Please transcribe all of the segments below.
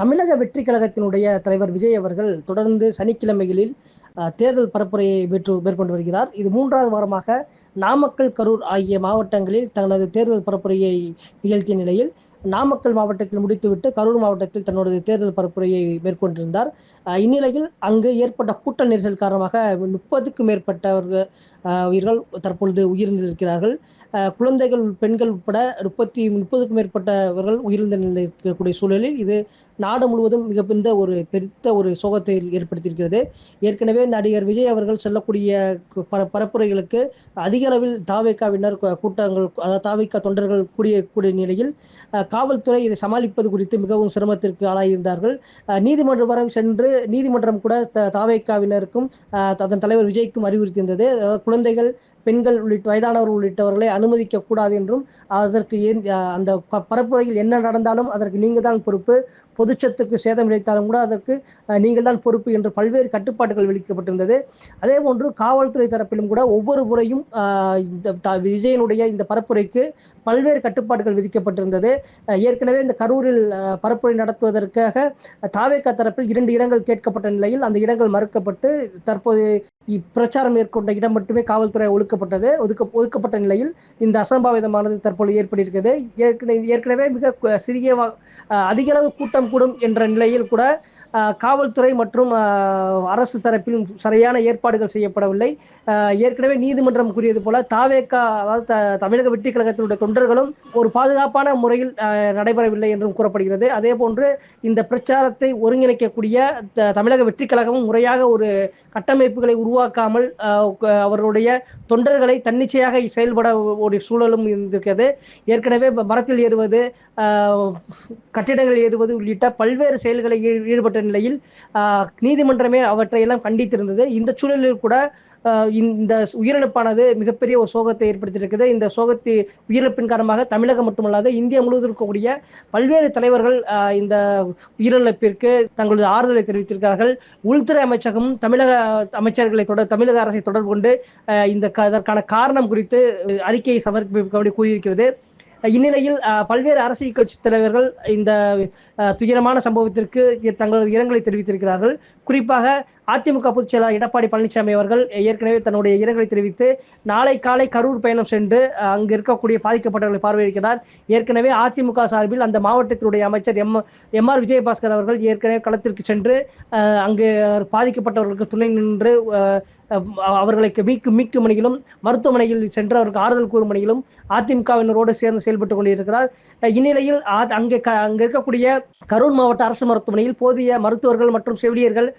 தமிழக வெற்றி கழகத்தினுடைய தலைவர் விஜய் அவர்கள் தொடர்ந்து சனிக்கிழமைகளில் தேர்தல் பரப்புரையை மேற்று மேற்கொண்டு வருகிறார். இது மூன்றாவது வாரமாக நாமக்கல் கரூர் ஆகிய மாவட்டங்களில் தனது தேர்தல் பரப்புரையை நிகழ்த்திய நிலையில் நாமக்கல் மாவட்டத்தில் முடித்துவிட்டு கரூர் மாவட்டத்தில் தன்னுடைய தேர்தல் பரப்புரையை மேற்கொண்டிருந்தார். இந்நிலையில் அங்கு ஏற்பட்ட கூட்ட நெரிசல் காரணமாக முப்பதுக்கும் மேற்பட்டவர்கள் உயிர்கள் தற்பொழுது உயிர்ந்திருக்கிறார்கள் குழந்தைகள் பெண்கள் உட்பட முப்பத்தி முப்பதுக்கும் மேற்பட்டவர்கள் உயிரிழந்த நிலையில் இருக்கக்கூடிய சூழலில் இது நாடு முழுவதும் மிகப்பெரிய ஒரு பெருத்த ஒரு சோகத்தை ஏற்படுத்தியிருக்கிறது. ஏற்கனவே நடிகர் விஜய் அவர்கள் செல்லக்கூடிய பரப்புரைகளுக்கு அதிக அளவில் தாவேக்காவினர் கூட்டங்கள் அதாவது தாவேக்கா தொண்டர்கள் கூடிய கூடிய நிலையில் காவல்துறை இதை சமாளிப்பது குறித்து மிகவும் சிரமத்திற்கு ஆளாயிருந்தார்கள். நீதிமன்றம் வரம் சென்று நீதிமன்றம் கூட தாவேக்காவினருக்கும் அதன் தலைவர் விஜய்க்கும் அறிவுறுத்தியிருந்தது. குழந்தைகள் பெண்கள் உள்ளிட்ட வயதானவர்கள் உள்ளிட்டவர்களை அனுமதிக்க கூடாது என்றும் அதற்கு அந்த பரப்புரையில் என்ன நடந்தாலும் அதற்கு நீங்கள் தான் பொறுப்பு பொதுச்சத்துக்கு சேதம் இழைத்தாலும் கூட அதற்கு நீங்கள் தான் பொறுப்பு என்று பல்வேறு கட்டுப்பாடுகள் விதிக்கப்பட்டிருந்தது. அதே போன்று காவல்துறை தரப்பிலும் கூட ஒவ்வொரு முறையும் இந்த விஜயனுடைய இந்த பரப்புரைக்கு பல்வேறு கட்டுப்பாடுகள் விதிக்கப்பட்டிருந்தது. ஏற்கனவே இந்த கரூரில் பரப்புரை நடத்துவதற்காக தாவேக்கா தரப்பில் இரண்டு இடங்கள் கேட்கப்பட்ட நிலையில் அந்த இடங்கள் மறுக்கப்பட்டு தற்போது இப்பிரச்சாரம் மேற்கொண்ட இடம் மட்டுமே காவல்துறை ஒழுக்கப்பட்டது ஒதுக்க ஒதுக்கப்பட்ட நிலையில் இந்த அசம்பாவிதமானது தற்போது ஏற்பட்டிருக்கிறது. ஏற்கனவே ஏற்கனவே மிக சிறிய அதிக அளவு கூட்டம் கூடும் என்ற நிலையில் கூட காவல்துறை மற்றும் அரசு தரப்பில் சரியான ஏற்பாடுகள் செய்யப்படவில்லை. ஏற்கனவே நீதிமன்றம் கூறியது போல தாவேக்கா அதாவது தமிழக வெற்றி கழகத்தினுடைய தொண்டர்களும் ஒரு பாதுகாப்பான முறையில் நடைபெறவில்லை என்றும் கூறப்படுகிறது. அதே போன்று இந்த பிரச்சாரத்தை ஒருங்கிணைக்கக்கூடிய தமிழக வெற்றி கழகமும் முறையாக ஒரு கட்டமைப்புகளை உருவாக்காமல் அவர்களுடைய தொண்டர்களை தன்னிச்சையாக செயல்பட ஒரு சூழலும் இருக்கிறது ஏற்கனவே மரத்தில் ஏறுவது கட்டிடங்கள் ஏறுவது உள்ளிட்ட பல்வேறு செயல்களை ஈடுபட்டு நிலையில் நீதிமன்றமே அவற்றையெல்லாம் கண்டித்திருந்தது. இந்த சூழலில் கூட இந்த உயிரிழப்பானது மிகப்பெரிய ஒரு சோகத்தை ஏற்படுத்தியிருக்குது. இந்த சோகத்தை உயிரிழப்பின் காரணமாக தமிழகம் மட்டுமல்லாது இந்தியா முழுவதும் இருக்கக்கூடிய பல்வேறு தலைவர்கள் இந்த உயிரிழப்பிற்கு தங்களது ஆறுதலை தெரிவித்திருக்கிறார்கள். உள்துறை அமைச்சகம் தமிழக அமைச்சர்களை தொடர் தமிழக அரசை தொடர்பு கொண்டு இந்த அதற்கான காரணம் குறித்து அறிக்கையை சமர்ப்பிக்க கூறியிருக்கிறது. இந்நிலையில் பல்வேறு அரசியல் கட்சி தலைவர்கள் இந்த துயரமான சம்பவத்திற்கு தங்களது இரங்கலை தெரிவித்திருக்கிறார்கள். குறிப்பாக அதிமுக பொதுச் செயலாளர் எடப்பாடி பழனிசாமி அவர்கள் ஏற்கனவே தன்னுடைய இரங்கலை தெரிவித்து நாளை காலை கரூர் பயணம் சென்று அங்கு இருக்கக்கூடிய பாதிக்கப்பட்டவர்களை பார்வையிடுகிறார். ஏற்கனவே அதிமுக சார்பில் அந்த மாவட்டத்தினுடைய அமைச்சர் எம் எம் ஆர் விஜயபாஸ்கர் அவர்கள் ஏற்கனவே களத்திற்கு சென்று அங்கு பாதிக்கப்பட்டவர்களுக்கு துணை நின்று அவர்களுக்கு மீட்கும் மீட்கும் பணியிலும் மருத்துவமனையில் சென்று அவருக்கு ஆறுதல் கூறும் மணியிலும் அதிமுகவினரோடு சேர்ந்து செயல்பட்டு கொண்டிருக்கிறார். இந்நிலையில் அங்கே அங்கே இருக்கக்கூடிய கரூர் மாவட்ட அரசு மருத்துவமனையில் போதிய மருத்துவர்கள் மற்றும் செவிலியர்கள்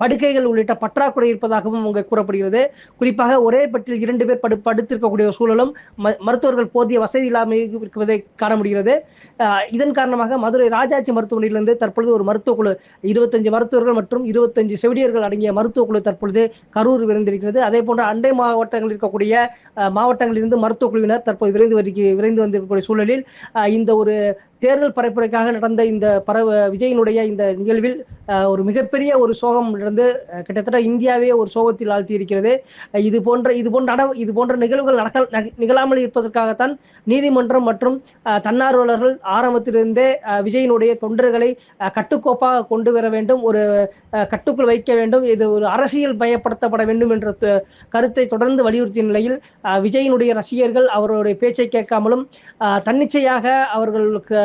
படுக்கைகள் உள்ளிட்ட பற்றாக்குறை இருப்பதாகவும் அங்கே கூறப்படுகிறது. குறிப்பாக ஒரே பற்றில் இரண்டு பேர் படு படுத்திருக்கக்கூடிய சூழலும் மருத்துவர்கள் போதிய வசதி இல்லாமல் இருப்பதை காண முடிகிறது. இதன் காரணமாக மதுரை ராஜாஜி மருத்துவமனையிலிருந்து தற்பொழுது ஒரு மருத்துவ குழு இருபத்தஞ்சு மருத்துவர்கள் மற்றும் இருபத்தஞ்சு செவிலியர்கள் அடங்கிய மருத்துவ குழு தற்பொழுது கரூர் விரைந்திருக்கிறது. அதே போன்ற அண்டை மாவட்டங்களில் இருக்கக்கூடிய மாவட்டங்களிலிருந்து மருத்துவ குழுவினர் தற்போது விரைந்து வருகை விரைந்து வந்திருக்கக்கூடிய சூழலில் இந்த ஒரு தேர்தல் பரப்புரைக்காக நடந்த இந்த பர விஜயினுடைய இந்த நிகழ்வில் ஒரு மிகப்பெரிய ஒரு சோகம் வந்து கிட்டத்தட்ட இந்தியாவே ஒரு சோகத்தில் ஆழ்த்தி இருக்கிறது இது போன்ற இது போன்ற நட இது போன்ற நிகழ்வுகள் நடக்க நிகழாமல் இருப்பதற்காகத்தான் நீதிமன்றம் மற்றும் தன்னார்வலர்கள் ஆரம்பத்திலிருந்தே விஜயினுடைய தொண்டர்களை கட்டுக்கோப்பாக கொண்டு வர வேண்டும். ஒரு கட்டுக்குள் வைக்க வேண்டும். இது ஒரு அரசியல் பயப்படுத்தப்பட வேண்டும் என்ற கருத்தை தொடர்ந்து வலியுறுத்திய நிலையில் விஜயினுடைய ரசிகர்கள் அவருடைய பேச்சை கேட்காமலும் தன்னிச்சையாக அவர்களுக்கு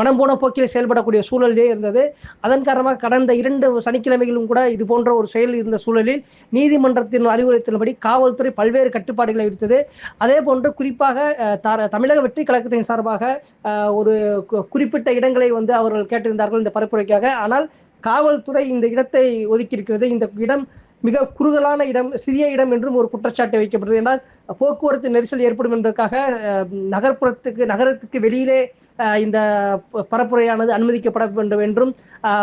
மனம் போன போக்கில் செயல்படக்கூடிய சூழலே இருந்தது. அதன் காரணமாக கடந்த இரண்டு சனிக்கிழமைகளும் கூட இது போன்ற ஒரு செயல் இருந்த சூழலில் நீதிமன்றத்தின் அறிவுறுத்தின்படி காவல்துறை பல்வேறு கட்டுப்பாடுகளை விடுத்தது அதே போன்று குறிப்பாக தமிழக வெற்றி கழகத்தின் சார்பாக ஒரு குறிப்பிட்ட இடங்களை வந்து அவர்கள் கேட்டிருந்தார்கள் இந்த பரப்புரைக்காக. ஆனால் காவல்துறை இந்த இடத்தை ஒதுக்கியிருக்கிறது. இந்த இடம் மிக குறுகலான இடம் சிறிய இடம் என்றும் ஒரு குற்றச்சாட்டு வைக்கப்பட்டது என்றால் போக்குவரத்து நெரிசல் ஏற்படும் என்பதற்காக நகர்ப்புறத்துக்கு நகரத்துக்கு வெளியிலே இந்த பரப்புரையானது அனுமதிக்கப்பட வேண்டும் என்றும்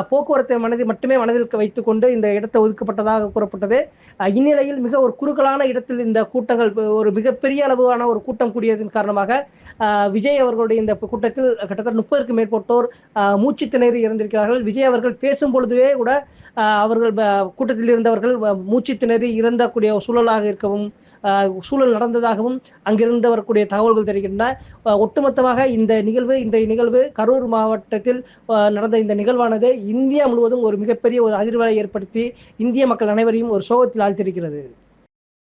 போக்குவரத்தை மனதில் மட்டுமே மனதில் வைத்துக்கொண்டு இந்த இடத்தை ஒதுக்கப்பட்டதாக கூறப்பட்டது. இந்நிலையில் மிக ஒரு குறுகலான இடத்தில் இந்த கூட்டங்கள் ஒரு மிகப்பெரிய அளவான ஒரு கூட்டம் கூடியதன் காரணமாக விஜய் அவர்களுடைய இந்த கூட்டத்தில் கிட்டத்தட்ட முப்பதுக்கும் மேற்பட்டோர் மூச்சு திணறி இறந்திருக்கிறார்கள் விஜய் அவர்கள் பேசும் பொழுதுவே கூட அவர்கள் கூட்டத்தில் இருந்தவர்கள் மூச்சு திணறி இறந்தக்கூடிய சூழலாக இருக்கவும் சூழல் நடந்ததாகவும் அங்கிருந்து வரக்கூடிய தகவல்கள் தெரிகின்றன. ஒட்டுமொத்தமாக இந்த நிகழ்வு இன்றைய நிகழ்வு கரூர் மாவட்டத்தில் நடந்த இந்த நிகழ்வானது இந்தியா முழுவதும் ஒரு மிகப்பெரிய ஒரு அதிர்வலை ஏற்படுத்தி இந்திய மக்கள் அனைவரையும் ஒரு சோகத்தில் ஆழ்த்திருக்கிறது